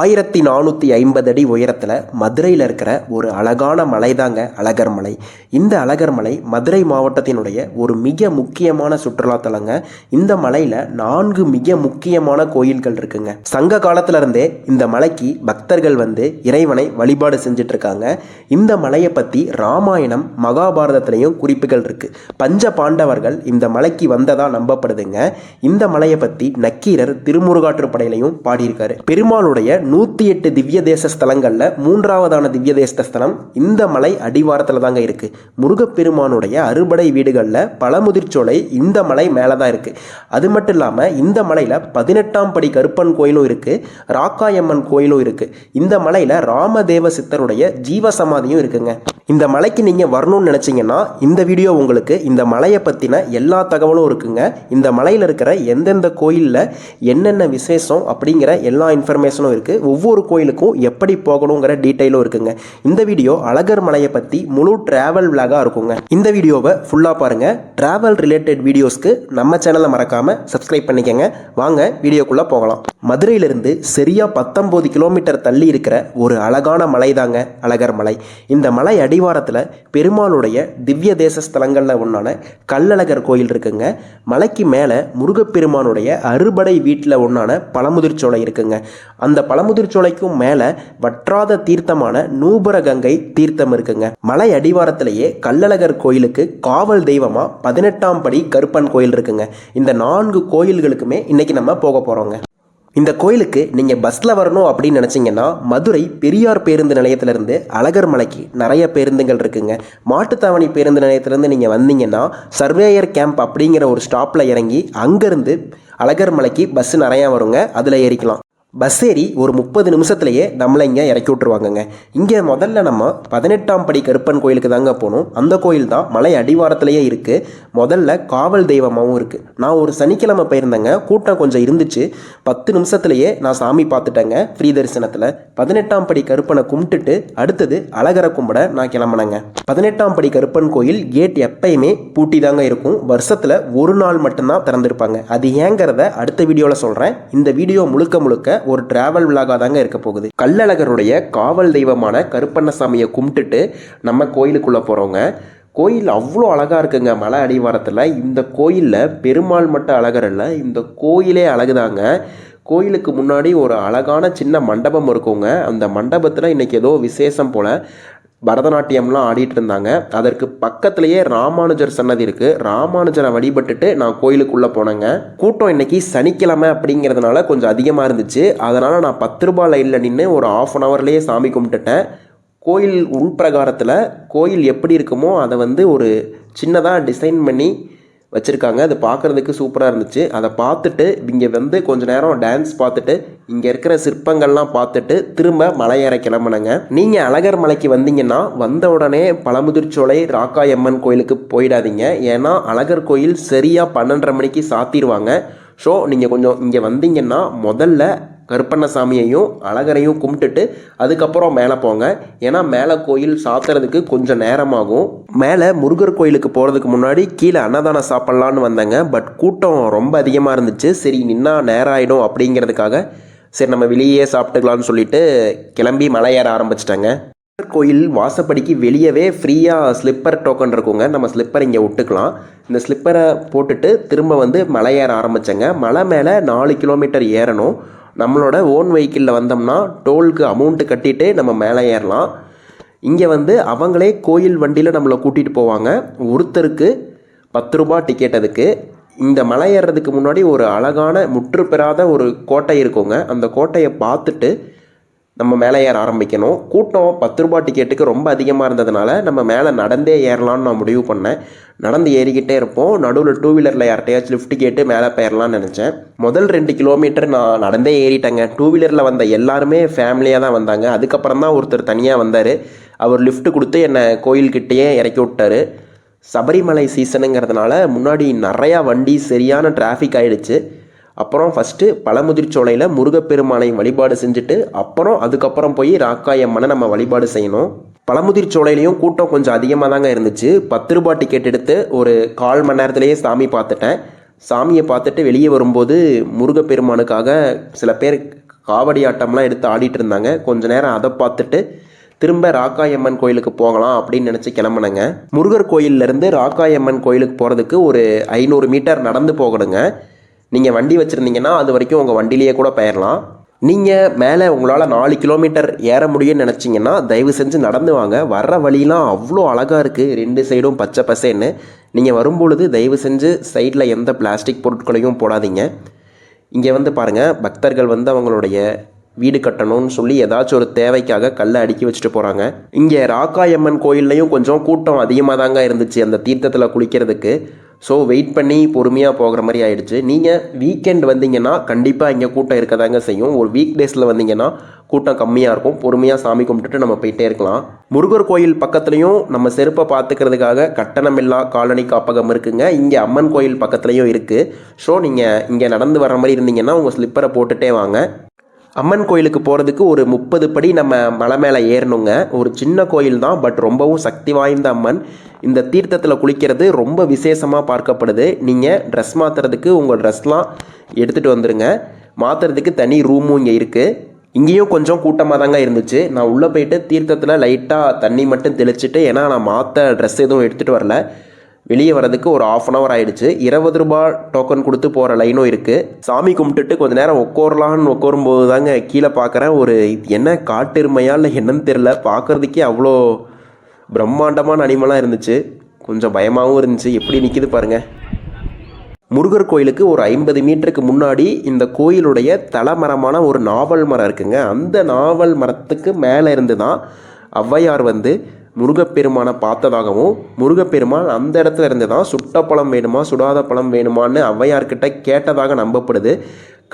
ஆயிரத்தி நானூற்றி ஐம்பது அடி உயரத்தில் மதுரையில் இருக்கிற ஒரு அழகான மலை தாங்க அழகர் மலை. இந்த அழகர் மலை மதுரை மாவட்டத்தினுடைய ஒரு மிக முக்கியமான சுற்றுலாத்தலங்க. இந்த மலையில் நான்கு மிக முக்கியமான கோயில்கள் இருக்குங்க. சங்க காலத்திலிருந்தே இந்த மலைக்கு பக்தர்கள் வந்து இறைவனை வழிபாடு செஞ்சுட்டு இருக்காங்க இந்த மலையை பற்றி ராமாயணம் மகாபாரதத்திலையும் குறிப்புகள் இருக்குது பஞ்ச பாண்டவர்கள் இந்த மலைக்கு வந்ததாக நம்பப்படுதுங்க. இந்த மலையை பற்றி நக்கீரர் திருமுருகாற்றுப்படையிலையும் பாடியிருக்காரு. பெருமாளுடைய நூற்றி எட்டு திவ்ய தேச ஸ்தலங்களில் மூன்றாவதான திவ்ய தேச ஸ்தலம் இந்த மலை அடிவாரத்தில் தாங்க இருக்குது முருகப்பெருமானுடைய அறுபடை வீடுகளில் பழமுதிர்ச்சோலை இந்த மலை மேலே தான் இருக்குது அது மட்டும் இல்லாமல் இந்த மலையில் பதினெட்டாம் படி கருப்பன் கோயிலும் இருக்குது ராக்காயம்மன் கோயிலும் இருக்குது இந்த மலையில் ராமதேவ சித்தருடைய ஜீவ சமாதியும் இருக்குங்க. இந்த மலைக்கு நீங்கள் வரணும்னு நினச்சிங்கன்னா இந்த வீடியோ உங்களுக்கு இந்த மலையை பற்றின எல்லா தகவலும் இருக்குங்க. இந்த மலையில் இருக்கிற எந்தெந்த கோயிலில் என்னென்ன விசேஷம் அப்படிங்கிற எல்லா இன்ஃபர்மேஷனும் இருக்குது ஒவ்வொரு கோயிலுக்கும் எப்படி போகணுங்கிற டீட்டெயிலும் இருக்குங்க. இந்த வீடியோ அழகர் மலையை பற்றி முழு ட்ராவல் விலாகாக இருக்குங்க. இந்த வீடியோவை ஃபுல்லாக பாருங்கள் ட்ராவல் ரிலேட்டட் வீடியோஸ்க்கு நம்ம சேனலை மறக்காமல் சப்ஸ்கிரைப் பண்ணிக்கங்க. வாங்க வீடியோக்குள்ளே போகலாம். மதுரையிலிருந்து சரியாக பத்தொம்போது கிலோமீட்டர் தள்ளி இருக்கிற ஒரு அழகான மலை தாங்க அழகர் மலை. இந்த மலை அடிவாரத்தில் பெருமாளுடைய திவ்ய தேச ஸ்தலங்களில் ஒன்றான கல்லழகர் கோயில் இருக்குங்க. மலைக்கு மேலே முருகப்பெருமானுடைய அறுபடை வீட்டில் ஒன்றான பழமுதிர்ச்சோலை இருக்குங்க. அந்த பழமுதிர்ச்சோலைக்கும் மேலே வற்றாத தீர்த்தமான நூபர கங்கை தீர்த்தம் இருக்குங்க. மலை அடிவாரத்திலேயே கள்ளழகர் கோயிலுக்கு காவல் தெய்வமாக பதினெட்டாம் படி கருப்பன் கோயில் இருக்குங்க. இந்த நான்கு கோயில்களுக்குமே இன்னைக்கு நம்ம போக போகிறோங்க இந்த கோயிலுக்கு நீங்கள் பஸ்ஸில் வரணும் அப்படின்னு நினச்சிங்கன்னா மதுரை பெரியார் பேருந்து நிலையத்திலேருந்து அழகர் மலைக்கு நிறைய பேருந்துகள் இருக்குங்க. மாட்டுத்தாவணி பேருந்து நிலையத்திலேருந்து நீங்கள் வந்தீங்கன்னா சர்வேயர் கேம்ப் அப்படிங்கிற ஒரு ஸ்டாப்பில் இறங்கி அங்கேருந்து அழகர் மலைக்கு பஸ் நிறையா வருங்க. அதில் ஏறிக்கலாம். பஸ் ஏறி ஒரு முப்பது நிமிஷத்துலையே நம்மளை இங்கே இறக்கி விட்ருவாங்கங்க இங்கே முதல்ல நம்ம பதினெட்டாம் படி கருப்பன் கோயிலுக்கு தாங்க போகணும். அந்த கோயில் தான் மலை அடிவாரத்திலேயே இருக்குது முதல்ல காவல் தெய்வமாகவும் இருக்குது நான் ஒரு சனிக்கிழமை போயிருந்தேங்க. கூட்டம் கொஞ்சம் இருந்துச்சு. பத்து நிமிஷத்துலையே நான் சாமி பார்த்துட்டேங்க ஃப்ரீ தரிசனத்தில். பதினெட்டாம் படி கருப்பனை கும்பிட்டுட்டு அடுத்தது அழகரை கும்பிட நான் கிளம்புனேங்க. பதினெட்டாம் படி கருப்பன் கோயில் கேட் எப்பயுமே பூட்டி தாங்க இருக்கும். வருஷத்தில் ஒரு நாள் மட்டும்தான் திறந்திருப்பாங்க. அது ஏங்கிறத அடுத்த வீடியோவில் சொல்கிறேன் இந்த வீடியோ முழுக்க முழுக்க ஒரு டிராவல் விழாக தாங்க இருக்க போகுது. கள்ளழகருடைய காவல் தெய்வமான கருப்பண்ணசாமியை கும்பிட்டுட்டு நம்ம கோயிலுக்குள்ளே போகிறோங்க கோயில் அவ்வளோ அழகாக இருக்குங்க. மலை அடிவாரத்தில் இந்த கோயிலில் பெருமாள் மட்டும் அழகர் இல்லை இந்த கோயிலே அழகுதாங்க. கோயிலுக்கு முன்னாடி ஒரு அழகான சின்ன மண்டபம் இருக்குங்க. அந்த மண்டபத்தில் இன்றைக்கி ஏதோ விசேஷம் போல் பரதநாட்டியம்லாம் ஆடிட்டு இருந்தாங்க அதற்கு பக்கத்துலேயே ராமானுஜர் சன்னதி இருக்கு. ராமானுஜரை வழிபட்டுட்டு நான் கோயிலுக்குள்ளே போனேங்க. கூட்டம் இன்னைக்கு சனிக்கிழமை அப்படிங்கிறதுனால கொஞ்சம் அதிகமாக இருந்துச்சு. அதனால் நான் பத்து ரூபாய் லைனில் நின்று ஒரு ஆஃப் அன் ஹவர்லேயே சாமி கும்பிட்டுட்டேன். கோயில் உள்பிரகாரத்தில் கோயில் எப்படி இருக்குமோ அதை வந்து ஒரு சின்னதாக டிசைன் பண்ணி வச்சுருக்காங்க. அது பார்க்குறதுக்கு சூப்பராக இருந்துச்சு. அதை பார்த்துட்டு இங்கே வந்து கொஞ்ச நேரம் டான்ஸ் பார்த்துட்டு இங்கே இருக்கிற சிற்பங்கள்லாம் பார்த்துட்டு திரும்ப மலையேற கிளம்புனங்க. நீங்கள் அழகர் மலைக்கு வந்தீங்கன்னா வந்த உடனே பழமுதிர்ச்சோலை ராக்காயம்மன் கோயிலுக்கு போயிடாதீங்க. ஏன்னா அழகர் கோயில் சரியாக பன்னெண்டரை மணிக்கு சாத்திடுவாங்க. ஸோ நீங்கள் கொஞ்சம் இங்கே வந்தீங்கன்னா முதல்ல கருப்பண்ணசாமியையும் அழகரையும் கும்பிட்டுட்டு அதுக்கப்புறம் மேலே போங்க. ஏன்னா மேலே கோயில் சாத்துறதுக்கு கொஞ்சம் நேரமாகும். மேலே முருகர் கோயிலுக்கு போகிறதுக்கு முன்னாடி கீழே அன்னதானம் சாப்பிட்லான்னு வந்தேங்க. பட் கூட்டம் ரொம்ப அதிகமாக இருந்துச்சு. சரி நின்னா நேரம் ஆகிடும் அப்படிங்கிறதுக்காக சரி நம்ம வெளியே சாப்பிட்டுக்கலாம்னு சொல்லிட்டு கிளம்பி மலை ஏற முருகர் கோயில் வாசப்படிக்கு வெளியவே ஃப்ரீயாக ஸ்லிப்பர் டோக்கன் இருக்குங்க. நம்ம ஸ்லிப்பர் இங்கே விட்டுக்கலாம். இந்த ஸ்லிப்பரை போட்டுட்டு திரும்ப வந்து மலை ஏற ஆரம்பித்தேங்க மலை மேலே நாலு கிலோமீட்டர் ஏறணும். நம்மளோட ஓன் வெஹிக்கிளில் வந்தோம்னா டோலுக்கு அமௌண்ட்டு கட்டிட்டு நம்ம மேலே ஏறலாம். இங்கே வந்து அவங்களே கோயில் வண்டியில் நம்மளை கூட்டிகிட்டு போவாங்க. ஒருத்தருக்கு பத்து ரூபா டிக்கெட் அதுக்கு. இந்த மலை ஏறுறதுக்கு முன்னாடி ஒரு அழகான முற்று பெறாத ஒரு கோட்டை இருக்குங்க. அந்த கோட்டையை பார்த்துட்டு நம்ம மேலே ஏற ஆரம்பிக்கணும். கூட்டம் பத்து ரூபா டிக்கெட்டுக்கு ரொம்ப அதிகமாக இருந்ததுனால நம்ம மேலே நடந்தே ஏறலாம்னு நான் முடிவு பண்ணேன். நடந்து ஏறிக்கிட்டே இருப்போம். நடுவில் டூ வீலரில் யார்கிட்டயாச்சும் லிஃப்ட் கேட்டு மேலே போயிடலாம்னு நினச்சேன். முதல் ரெண்டு கிலோமீட்டர் நான் நடந்தே ஏறிட்டேங்க. டூ வீலரில் வந்த எல்லாருமே ஃபேமிலியாக தான் வந்தாங்க. அதுக்கப்புறம் தான் ஒருத்தர் தனியாக வந்தார். அவர் லிஃப்ட் கொடுத்து என்னை கோயில்கிட்டேயே இறக்கி விட்டார். சபரிமலை சீசனுங்கிறதுனால முன்னாடி நிறையா வண்டி சரியான டிராஃபிக் ஆகிடுச்சு அப்புறம் ஃபஸ்ட்டு பழமுதிர்ச்சோலையில் முருகப்பெருமானை வழிபாடு செஞ்சுட்டு அப்புறம் அதுக்கப்புறம் போய் ராக்காயம்மனை நம்ம வழிபாடு செய்யணும். பழமுதிர்ச்சோலையிலையும் கூட்டம் கொஞ்சம் அதிகமாக தாங்க இருந்துச்சு. பத்து ரூபாய் டிக்கெட் எடுத்து ஒரு கால் மணி நேரத்துலேயே சாமி பார்த்துட்டேன். சாமியை பார்த்துட்டு வெளியே வரும்போது முருகப்பெருமானுக்காக சில பேர் காவடி ஆட்டம்லாம் எடுத்து ஆடிட்டு இருந்தாங்க. கொஞ்ச நேரம் அதை பார்த்துட்டு திரும்ப ராக்காயம்மன் கோயிலுக்கு போகலாம் அப்படின்னு நினச்சி கிளம்புனங்க. முருகர் கோயிலேருந்து ராக்காயம்மன் கோயிலுக்கு போகிறதுக்கு ஒரு ஐநூறு மீட்டர் நடந்து போகணுங்க. நீங்கள் வண்டி வச்சுருந்தீங்கன்னா அது வரைக்கும் உங்கள் வண்டிலேயே கூட போயிடலாம் நீங்கள் மேலே உங்களால் நாலு கிலோமீட்டர் ஏற முடியும்னு நினச்சிங்கன்னா தயவு செஞ்சு நடந்து வாங்க. வர்ற வழியெலாம் அவ்வளோ அழகாக இருக்குது ரெண்டு சைடும் பச்சை பசேன்னு. நீங்கள் வரும்பொழுது தயவு செஞ்சு சைடில் எந்த பிளாஸ்டிக் பொருட்களையும் போடாதீங்க. இங்கே வந்து பாருங்கள் பக்தர்கள் வந்து அவங்களுடைய வீடு கட்டணும்னு சொல்லி ஏதாச்சும் ஒரு தேவைக்காக கல்லை அடுக்கி வச்சுட்டு போகிறாங்க இங்கே ராக்காயம்மன் கோயில்லையும் கொஞ்சம் கூட்டம் அதிகமாக தாங்க இருந்துச்சு அந்த தீர்த்தத்தில் குளிக்கிறதுக்கு. ஸோ வெயிட் பண்ணி பொறுமையாக போகிற மாதிரி ஆயிடுச்சு. நீங்கள் வீக்கெண்ட் வந்தீங்கன்னா கண்டிப்பாக இங்கே கூட்டம் இருக்க தாங்க செய்யும். ஒரு வீக் டேஸில் வந்தீங்கன்னா கூட்டம் கம்மியாக இருக்கும். பொறுமையாக சாமி கும்பிட்டுட்டு நம்ம போயிட்டே இருக்கலாம். முருகர் கோயில் பக்கத்துலேயும் நம்ம செருப்பை பார்த்துக்கிறதுக்காக கட்டணமில்லா காலனி காப்பகம் இருக்குங்க. இங்கே அம்மன் கோயில் பக்கத்துலேயும் இருக்குது ஸோ நீங்கள் இங்கே நடந்து வர மாதிரி இருந்தீங்கன்னா உங்கள் ஸ்லிப்பரை போட்டுகிட்டே வாங்க. அம்மன் கோயிலுக்கு போகிறதுக்கு ஒரு முப்பது படி நம்ம மலை மேலே ஏறணுங்க. ஒரு சின்ன கோயில் தான் பட் ரொம்பவும் சக்தி வாய்ந்த அம்மன். இந்த தீர்த்தத்தில் குளிக்கிறது ரொம்ப விசேஷமாக பார்க்கப்படுது. நீங்கள் ட்ரெஸ் மாற்றுறதுக்கு உங்கள் ட்ரெஸ்லாம் எடுத்துகிட்டு வந்துடுங்க மாற்றுறதுக்கு தனி ரூமும் இங்கே இருக்குது இங்கேயும் கொஞ்சம் கூட்டமாக தாங்க இருந்துச்சு. நான் உள்ளே போயிட்டு தீர்த்தத்தில் லைட்டாக தண்ணி மட்டும் தெளிச்சுட்டு ஏன்னா நான் மாற்ற ட்ரெஸ் எதுவும் எடுத்துகிட்டு வரல. வெளியே வரதுக்கு ஒரு ஆஃப் அன் ஹவர் ஆயிடுச்சு. இருபது ரூபாய் டோக்கன் கொடுத்து போகிற லைனும் இருக்குது சாமி கும்பிட்டுட்டு கொஞ்சம் நேரம் உட்காரலான்னு உட்காரும்போது தாங்க கீழே பார்க்குறேன் ஒரு என்ன காட்டெருமையா இல்லை என்னன்னு தெரில பார்க்குறதுக்கே அவ்வளோ பிரம்மாண்டமான அனிமலாக இருந்துச்சு. கொஞ்சம் பயமாகவும் இருந்துச்சு. எப்படி நிற்கிது பாருங்கள் முருகர் கோயிலுக்கு ஒரு ஐம்பது மீட்டருக்கு முன்னாடி இந்த கோயிலுடைய தலைமரமான ஒரு நாவல் மரம் இருக்குங்க. அந்த நாவல் மரத்துக்கு மேலே இருந்து தான் ஔவையார் வந்து முருகப்பெருமானை பார்த்ததாகவும் முருகப்பெருமான் அந்த இடத்துல இருந்து தான் சுட்ட பழம் வேணுமா சுடாத பழம் வேணுமான்னு ஔவையார்கிட்ட கேட்டதாக நம்பப்படுது.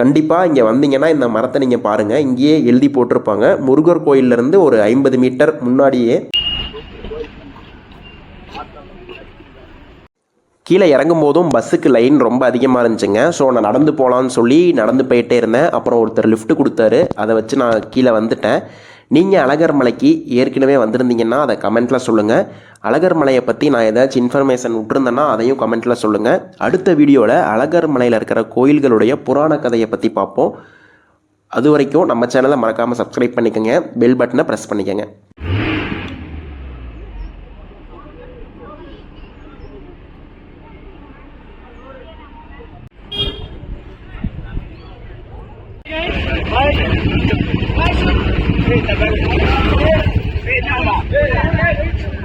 கண்டிப்பாக இங்கே வந்தீங்கன்னா இந்த மரத்தை நீங்கள் பாருங்கள் இங்கேயே எழுதி போட்டிருப்பாங்க. முருகர் கோயிலிருந்து ஒரு ஐம்பது மீட்டர் முன்னாடியே கீழே இறங்கும் போதும் பஸ்ஸுக்கு லைன் ரொம்ப அதிகமாக இருந்துச்சுங்க. ஸோ நான் நடந்து போகலான்னு சொல்லி நடந்து போயிட்டே இருந்தேன். அப்புறம் ஒருத்தர் லிஃப்ட் கொடுத்தாரு. அதை வச்சு நான் கீழே வந்துட்டேன். நீங்கள் அழகர் மலைக்கு ஏற்கனவே வந்திருந்தீங்கன்னா அதை கமெண்ட்டில் சொல்லுங்கள் அழகர் மலையை பற்றி நான் ஏதாச்சும் இன்ஃபர்மேஷன் விட்டுருந்தேன்னா அதையும் கமெண்ட்டில் சொல்லுங்கள் அடுத்த வீடியோவில் அழகர் மலையில் இருக்கிற கோயில்களுடைய புராண கதையை பற்றி பார்ப்போம். அது வரைக்கும் நம்ம சேனலை மறக்காமல் சப்ஸ்கிரைப் பண்ணிக்கோங்க. பெல் பட்டனை ப்ரெஸ் பண்ணிக்கோங்க. 别可以跳吧？了